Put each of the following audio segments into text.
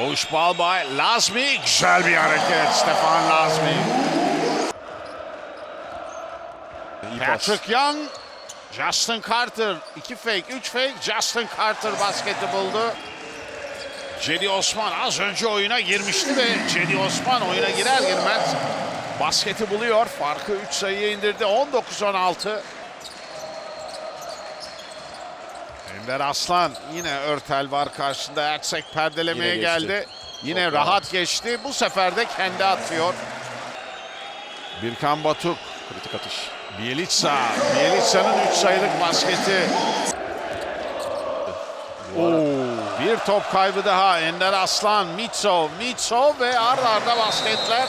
Doğuş Balbay, Lazmi güzel bir hareket Stefan Lazmi. Patrick Young, Justin Carter. iki fake, üç fake. Justin Carter basketi buldu. Cedi Osman az önce oyuna girmişti ve Cedi Osman oyuna girer girmez basketi buluyor. Farkı 3 sayıya indirdi. 19-16. Ender Aslan yine Örtel var karşında. Ertsek perdelemeye Yine geçti. geldi. Yine Çok rahat. rahat. geçti. Bu sefer de kendi atıyor. Birkan Batuk Kritik atış. Bielitsa. Bielitsa'nın 3 sayılık basketi. Oo, bir top kaybı daha. Ender Aslan, Mitsov, Mitsov ve arda arda basketler.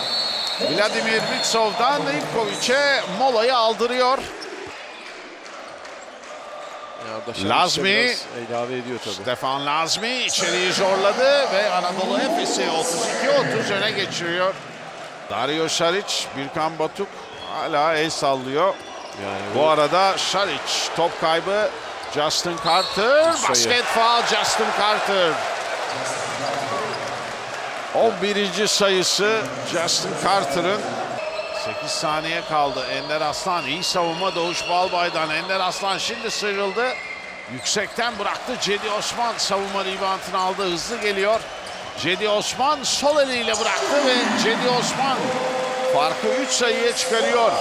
Vladimir Mitsov'dan Ivkovic'e molayı aldırıyor. Lazmi. ilave ediyor tabii. Stefan Lazmi içeriği zorladı ve Anadolu Efes'i 32-30 öne geçiriyor. Dario Şaric, Birkan Batuk hala el sallıyor. Yani Bu arada Şaric top kaybı Justin Carter. Sayı. Basket foul Justin Carter. 11. sayısı Justin Carter'ın. 8 saniye kaldı. Ender Aslan iyi savunma Doğuş Balbay'dan. Ender Aslan şimdi sıyrıldı. Yüksekten bıraktı. Cedi Osman savunma ribantını aldı. Hızlı geliyor. Cedi Osman sol eliyle bıraktı ve Cedi Osman farkı 3 sayıya çıkarıyor.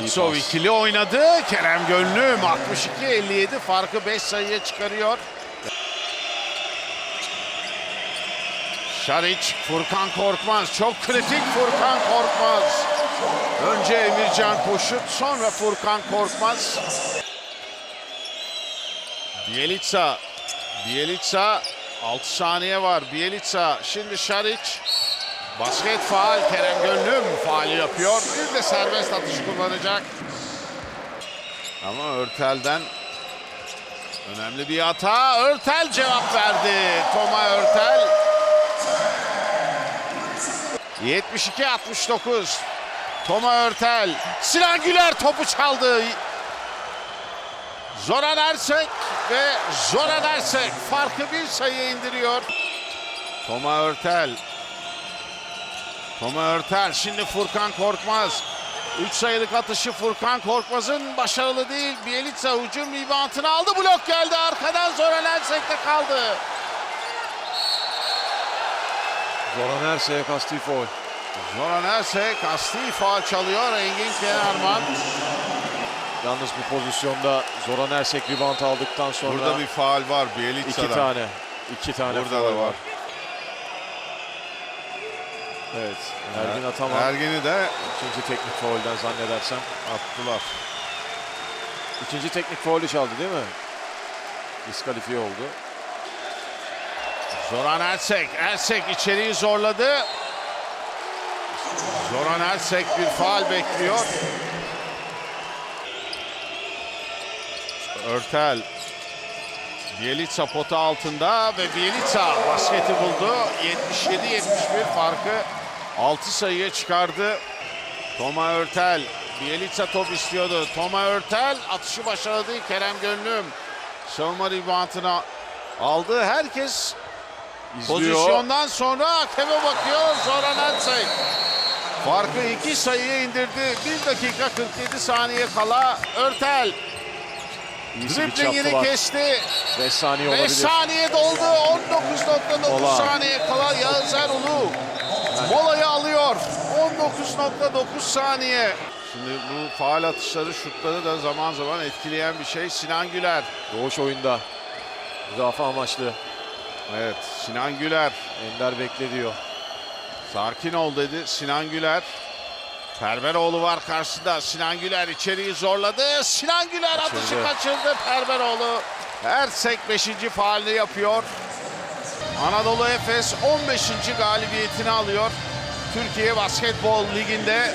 Mitsov ikili oynadı. Kerem Gönlüm 62-57 farkı 5 sayıya çıkarıyor. Şariç, Furkan Korkmaz. Çok kritik Furkan Korkmaz. Önce Emircan Koşut, sonra Furkan Korkmaz. Bielitsa. Bielitsa 6 saniye var. Bielitsa şimdi Şariç. Basket faal Kerem Gönlüm faali yapıyor. Bir de serbest atış kullanacak. Ama Örtel'den önemli bir hata. Örtel cevap verdi. Toma Örtel. 72-69. Toma Örtel. Sinan Güler topu çaldı. Zoran Ersek ve Zoran Ersek farkı bir sayı indiriyor. Toma Örtel. Toma Örtel şimdi Furkan Korkmaz. 3 sayılık atışı Furkan Korkmaz'ın başarılı değil. Bielitsa hücum ribantını aldı. Blok geldi arkadan Zoran Ersek'te kaldı. Zoran Ersek'e kasti foul. Zoran Ersek kasti faal çalıyor. Engin Kenarman. Yalnız bu pozisyonda Zoran Ersek rebound aldıktan sonra Burada bir faal var Bielitsa'dan. iki tane. iki tane Burada faul da var. Evet. Ergin Ataman Ergin'i de ikinci teknik faulden zannedersem. attılar. İkinci teknik faulü çaldı değil mi? Diskalifiye oldu. Zoran Ersek. Ersek içeriği zorladı. Zoran Ersek bir faal bekliyor. Örtel. Bielitsa pota altında ve Bielitsa basketi buldu. 77-71 farkı 6 sayıya çıkardı. Toma Örtel. Bielitsa top istiyordu. Toma Örtel atışı değil. Kerem Gönlüm savunma ribantına aldı. Herkes İzliyor. Pozisyondan sonra hakeme bakıyor Zoran Ersek. Farkı iki sayıya indirdi. 1 dakika 47 saniye kala Örtel driblingini kesti. 5 saniye 5 olabilir. saniye doldu. 19.9 Mola. saniye kala Yağız Erulu molayı alıyor. 19.9 saniye. Şimdi bu faal atışları, şutları da zaman zaman etkileyen bir şey. Sinan Güler. Doğuş oyunda. Müdafaa amaçlı. Evet, Sinan Güler. Ender bekle diyor. Sakin ol dedi Sinan Güler. Perveroğlu var karşısında. Sinan Güler içeriği zorladı. Sinan Güler atışı Kaçırdı. kaçırdı. Perveroğlu Ersek 5. faalini yapıyor. Anadolu Efes 15. galibiyetini alıyor. Türkiye Basketbol Ligi'nde